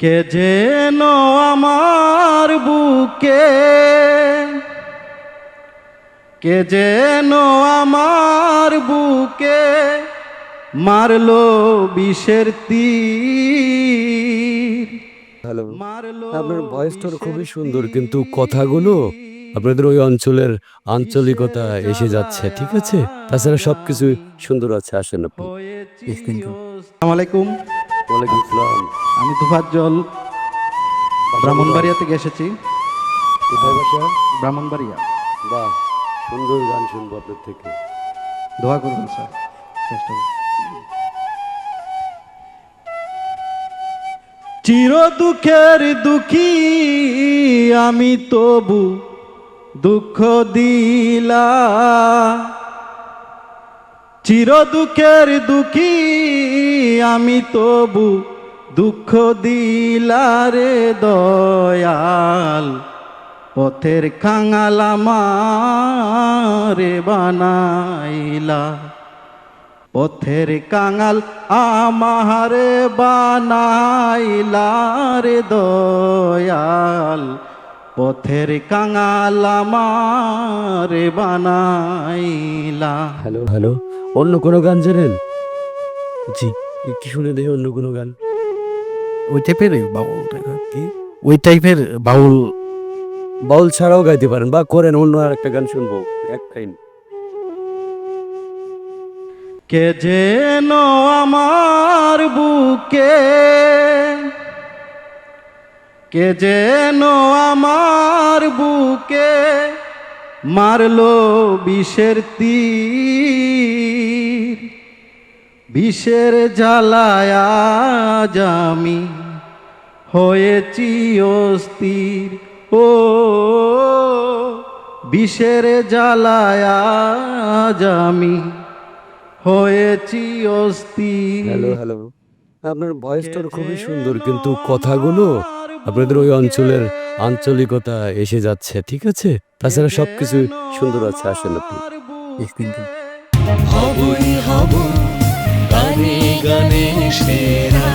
কে যেন আমার বুকে? কে যেন আমার বুকে মারলো বিষের তীর? হ্যালো মারলো আপনার ভয়েসটা খুবই সুন্দর কিন্তু কথাগুলো আপনাদের ওই অঞ্চলের আঞ্চলিকতা এসে যাচ্ছে ঠিক আছে? তাছাড়া সবকিছু সুন্দর আছে আসেন আপনি। আসসালামু আলাইকুম। ওয়ালাইকুম আসসালাম। আমি তুফাজ্জল ব্রাহ্মণবাড়িয়া থেকে এসেছি। কোথায় বাসা? ব্রাহ্মণবাড়িয়া। বাহ সুন্দর গান শুনব আপনার থেকে। দোয়া করবেন স্যার। চেষ্টা চির দুঃখের দুঃখী আমি তবু দুঃখ দিলা। চির দুঃখের দুঃখী, আমি তবু দুঃখ দিলারে দয়াল। পথের খাঙাল আমারে বানাইলা। পথের কাঙাল আমারে বানাইলা রে দয়াল। পথের কাঙাল আমারে বানাইলা। Hello hello. অন্য কোনো গান জানেন? জি কি শুনে দেখি অন্য কোনো গান? ওই টাইপের বাউল কি? ওই টাইপের বাউল। বাউল ছাড়াও গাইতে পারেন বা করেন অন্য আর একটা গান শুনব এক লাইন। কে যেন আমার বুকে কে যেন আমার বুকে মারলো বিষের তীর। বিষের জ্বালায়া জামি হয়েছি অস্থির। ও বিষের জ্বালায়া জামি হয়েছি অস্থির। Hello hello. আপনার ভয়েসটা খুবই সুন্দর কিন্তু কথাগুলো আপনাদের ওই অঞ্চলের আঞ্চলিকতা এসে যাচ্ছে ঠিক আছে? তাছাড়া সবকিছু সুন্দর আছে আসেন আপনি। হবই হব। গানে গানে সেরা